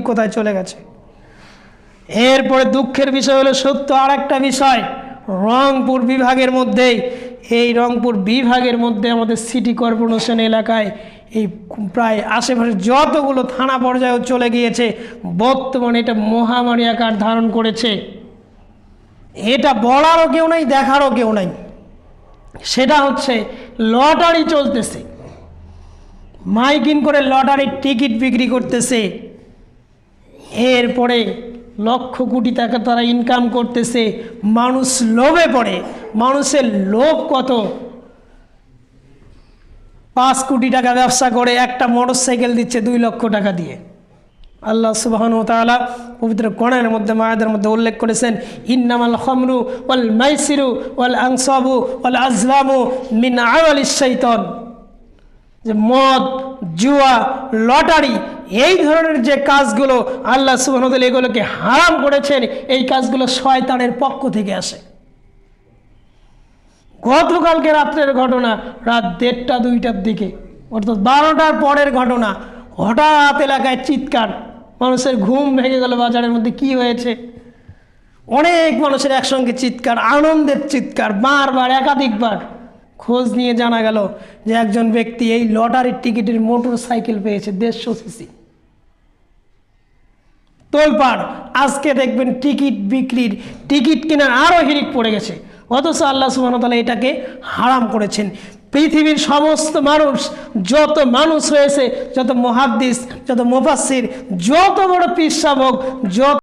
কোথায় চলে গেছে? এরপরে দুঃখের বিষয় হলো সত্য আর একটা বিষয়। রংপুর বিভাগের মধ্যেই, এই রংপুর বিভাগের মধ্যে আমাদের সিটি কর্পোরেশন এলাকায় এই প্রায় আশেপাশে যতগুলো থানা পর্যায়েও চলে গিয়েছে, বর্তমানে এটা মহামারী আকার ধারণ করেছে। এটা বলারও কেউ নাই, দেখারও কেউ নাই। সেটা হচ্ছে লটারি চলতেছে। মাইকিং করে লটারির টিকিট বিক্রি করতেছে। এরপরে লক্ষ কোটি টাকা তারা ইনকাম করতেছে, মানুষ লোভে পড়ে। মানুষের লোভ কত? পাঁচ কোটি টাকা ব্যবসা করে, একটা মোটর সাইকেল দিচ্ছে দুই লক্ষ টাকা দিয়ে। আল্লাহ সুবাহন তাআলা পবিত্র কোরআনের মধ্যে, মায়াদের মধ্যে উল্লেখ করেছেন, ইন্নামাল খমরু ওয়াল মাইসিরু ওয়াল আংসাবু ওয়াল আজলামু মিন আমালিশ শাইতান। যে মদ জুয়া, লটারি, এই ধরনের যে কাজগুলো আল্লাহ সুবাহতাল এগুলোকে হারাম করেছেন, এই কাজগুলো শয়তানের পক্ষ থেকে আসে। গতকালকে রাত্রের ঘটনা, রাত দেড়টা, দুইটার দিকে, অর্থাৎ বারোটার পরের ঘটনা, হঠাৎ এলাকায় চিৎকার, মানুষের ঘুম ভেঙে গেল বাজারের মধ্যে, কি হয়েছে? অনেক মানুষের একসঙ্গে চিৎকার, আনন্দের চিৎকার, বারবার, একাধিকবার। খোঁজ নিয়ে জানা গেল যে একজন ব্যক্তি এই লটারির টিকিটের মোটর সাইকেল পেয়েছে দেড়শো সিসি। তোলপাড় আজকে দেখবেন টিকিট বিক্রির, টিকিট কেনার আরও হিরিক পড়ে গেছে। অথচ আল্লাহ সুবাহতালা এটাকে হারাম করেছেন। পৃথিবীর সমস্ত মানুষ, যত মানুষ হয়েছে যত মহাদ্দিস, যত মুফাসির যত বড় পীর শাবক যত